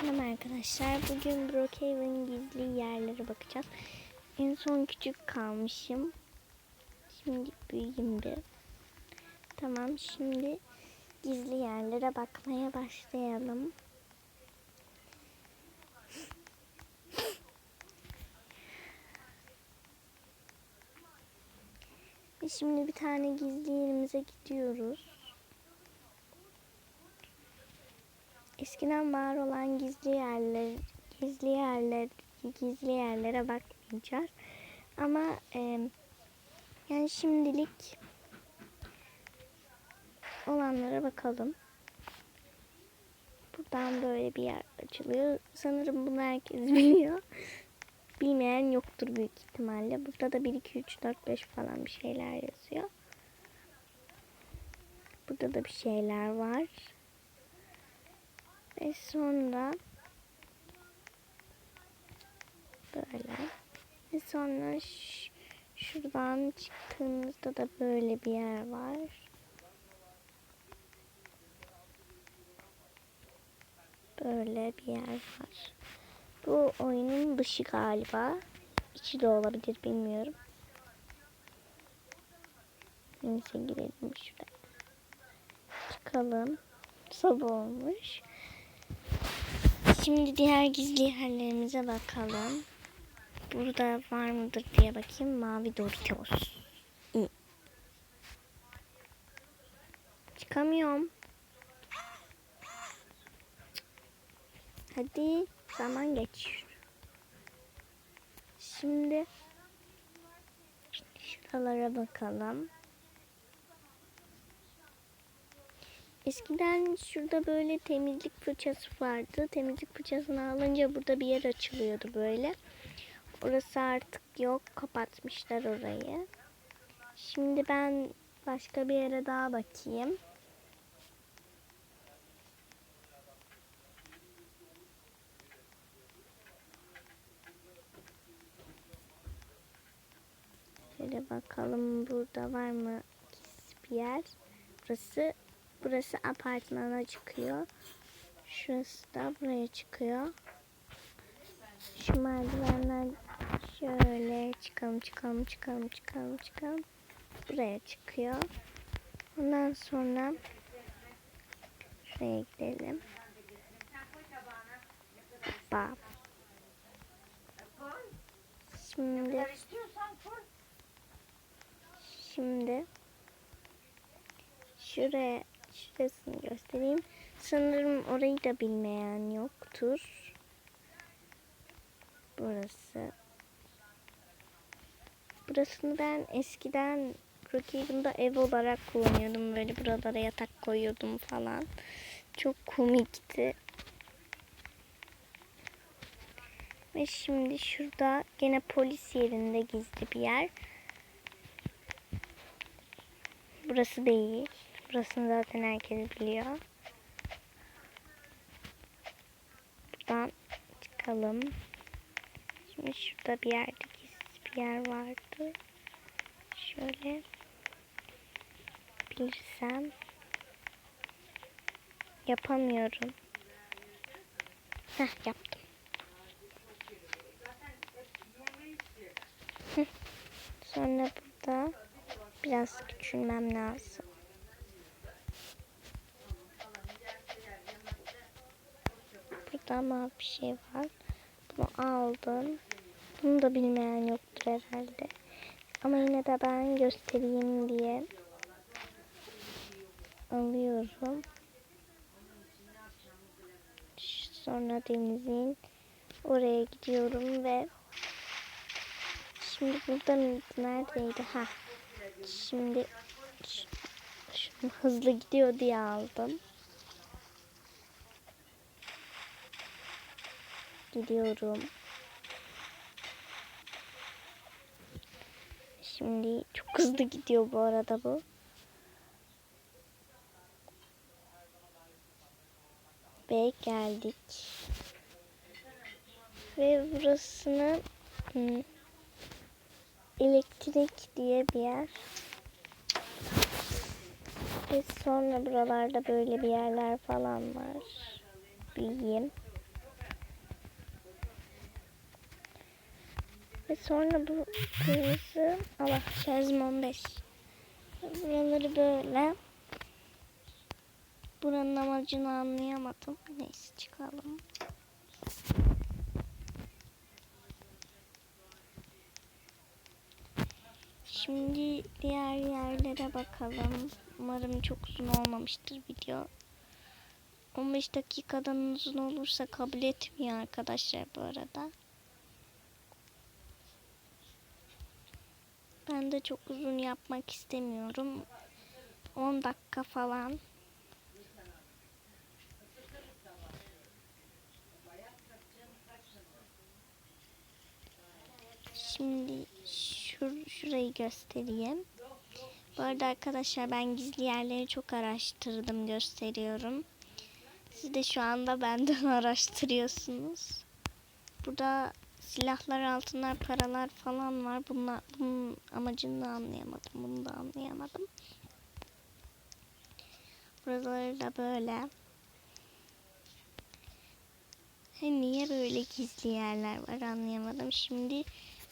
Selam arkadaşlar. Bugün Brookhaven gizli yerlere bakacağız. En son küçük kalmışım. Şimdi büyüyeyim bir. Tamam şimdi gizli yerlere bakmaya başlayalım. Şimdi bir tane gizli yerimize gidiyoruz. Eskiden var olan gizli yerler, gizli yerler, gizli yerlere bakmayacağız. Ama e, yani şimdilik olanlara bakalım. Buradan böyle bir yer açılıyor. Sanırım bunu herkes biliyor. Bilmeyen yoktur büyük ihtimalle. Burada da 1, 2, 3, 4, 5 falan bir şeyler yazıyor. Burada da bir şeyler var. Ve sonra böyle. Ve sonra şuradan çıktığımızda da böyle bir yer var. Böyle bir yer var. Bu oyunun dışı galiba. İçi de olabilir bilmiyorum. Neyse girelim şuraya. Çıkalım. Sabah olmuş. Şimdi diğer gizli yerlerimize bakalım. Burada var mıdır diye bakayım. Mavi Doritos. Çıkamıyorum. Hadi zaman geçiyor. Şimdi şuralara bakalım. Eskiden şurada böyle temizlik fırçası vardı. Temizlik fırçasını alınca burada bir yer açılıyordu böyle. Orası artık yok. Kapatmışlar orayı. Şimdi ben başka bir yere daha bakayım. Şöyle bakalım burada var mı bir yer. Burası Burası apartmana çıkıyor. Şurası da buraya çıkıyor. Şu merdivenler şöyle çıkalım çıkalım çıkalım çıkalım çıkalım. Buraya çıkıyor. Ondan sonra şuraya gidelim. Bak. Şimdi şimdi şuraya şurasını göstereyim. Sanırım orayı da bilmeyen yoktur. Burası. Burasını ben eskiden Brookhaven'da ev olarak kullanıyordum. Böyle buralara yatak koyuyordum falan. Çok komikti. Ve şimdi şurada gene polis yerinde gizli bir yer. Burası değil. Burasını zaten herkes biliyor. Buradan çıkalım. Şimdi şurada bir yerde bir yer vardı. Şöyle bilirsem yapamıyorum. Heh yaptım. Sonra burada biraz küçülmem lazım. Burada mavi bir şey var. Bunu aldım. Bunu da bilmeyen yoktur herhalde. Ama yine de ben göstereyim diye alıyorum. Sonra denizin oraya gidiyorum ve şimdi burada? Neredeydi? Ha. Şimdi şunu hızlı gidiyor diye aldım. Gidiyorum. Şimdi çok hızlı gidiyor bu arada bu. Ve geldik. Ve burasını hmm, elektrik diye bir yer. Ve sonra buralarda böyle bir yerler falan var. Bileyim. Ve sonra bu kırmızı Allah şarjım 15. Buraları böyle. Buranın amacını anlayamadım. Neyse çıkalım. Şimdi diğer yerlere bakalım. Umarım çok uzun olmamıştır video. 15 dakikadan uzun olursa kabul etmiyor arkadaşlar bu arada. Ben de çok uzun yapmak istemiyorum. 10 dakika falan. Şimdi şur şurayı göstereyim. Bu arada arkadaşlar ben gizli yerleri çok araştırdım gösteriyorum. Siz de şu anda benden araştırıyorsunuz. Burada silahlar, altınlar, paralar falan var. Bunlar, bunun amacını da anlayamadım. Bunu da anlayamadım. Buraları da böyle. He, niye böyle gizli yerler var anlayamadım. Şimdi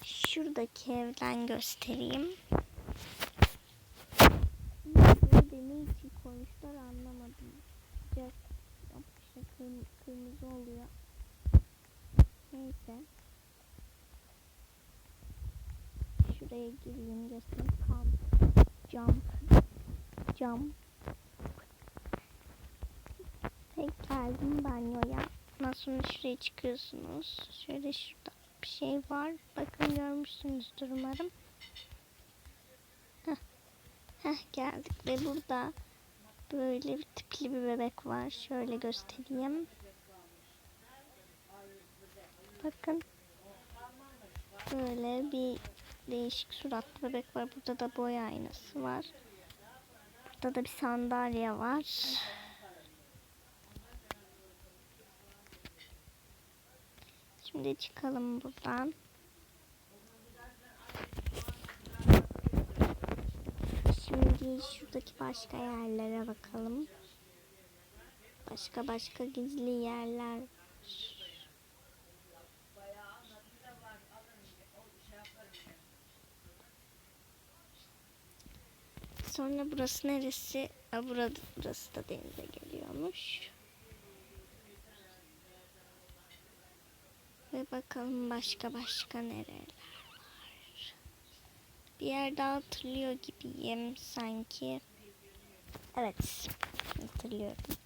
şuradaki evden göstereyim. Böyle ne için koymuşlar anlamadım. Sıcak işte kırm kırmızı oluyor. Neyse. Şuraya gireyim göstereyim. Kamp. Jump. Jump. Tek geldim banyoya. Ondan sonra şuraya çıkıyorsunuz. Şöyle şurada bir şey var. Bakın görmüşsünüzdür umarım. Heh. Heh geldik ve burada böyle bir tipli bir bebek var. Şöyle göstereyim. Bakın. Böyle bir değişik suratlı bebek var. Burada da boy aynası var. Burada da bir sandalye var. Şimdi çıkalım buradan. Şimdi şuradaki başka yerlere bakalım. Başka başka gizli yerler var. Sonra burası neresi? Aa, burada, burası da denize geliyormuş. Ve bakalım başka başka nereler var. Bir yer daha hatırlıyor gibiyim sanki. Evet. Hatırlıyorum.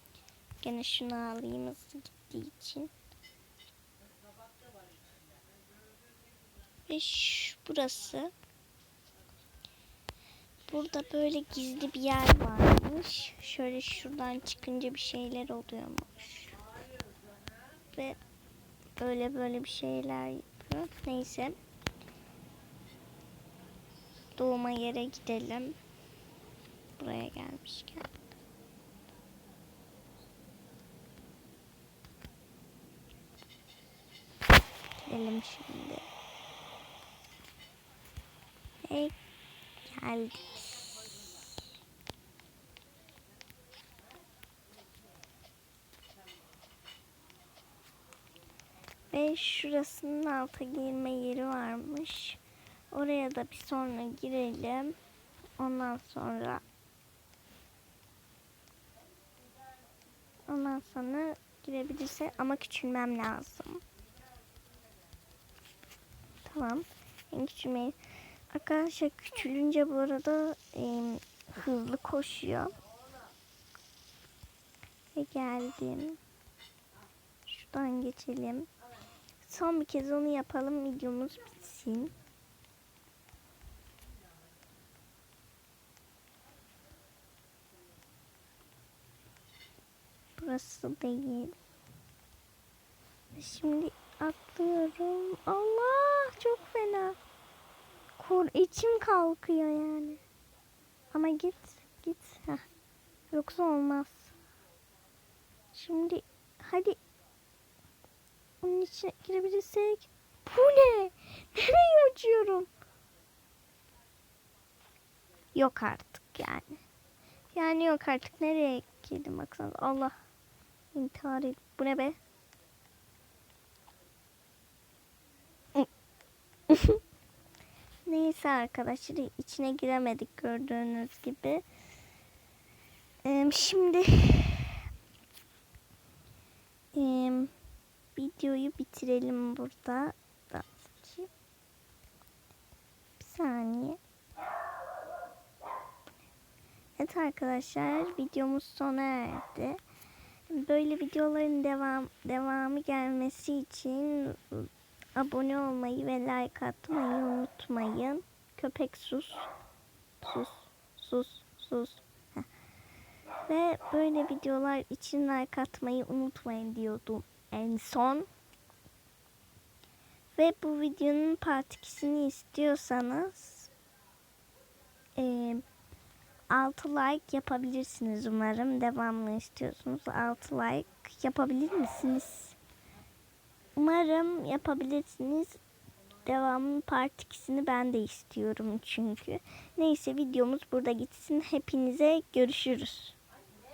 Gene şunu alayım hızlı gittiği için. Ve şu, burası. Burada böyle gizli bir yer varmış. Şöyle şuradan çıkınca bir şeyler oluyormuş. Ve böyle böyle bir şeyler yapıyor. Neyse. Doğuma yere gidelim. Buraya gelmişken. Gidelim şimdi. Ve geldik. Ve şurasının alta girme yeri varmış. Oraya da bir sonra girelim. Ondan sonra ondan sonra girebilirse ama küçülmem lazım. Tamam. En küçülmeyi. Arkadaşlar küçülünce bu arada e, hızlı koşuyor. Ve geldim. Şuradan geçelim. Son bir kez onu yapalım. Videomuz bitsin. Burası değil. Şimdi atlıyorum. Allah çok fena. Kor içim kalkıyor yani. Ama git git. Heh. Yoksa olmaz. Şimdi hadi onun içine girebilirsek. Bu ne? Nereye uçuyorum? Yok artık yani. Yani yok artık nereye girdim baksana. Allah. İntihar et. Bu ne be? Neyse arkadaşlar içine giremedik gördüğünüz gibi. Şimdi videoyu bitirelim burada. Bir saniye. Evet arkadaşlar videomuz sona erdi. Böyle videoların devam devamı gelmesi için abone olmayı ve like atmayı unutmayın. Köpek sus. Sus. Sus. Sus. Ve böyle videolar için like atmayı unutmayın diyordum en son. Ve bu videonun part 2'sini istiyorsanız eee 6 like yapabilirsiniz umarım. Devamlı istiyorsunuz. 6 like yapabilir misiniz? Umarım yapabilirsiniz. Devamlı part 2'sini ben de istiyorum çünkü. Neyse videomuz burada gitsin. Hepinize görüşürüz.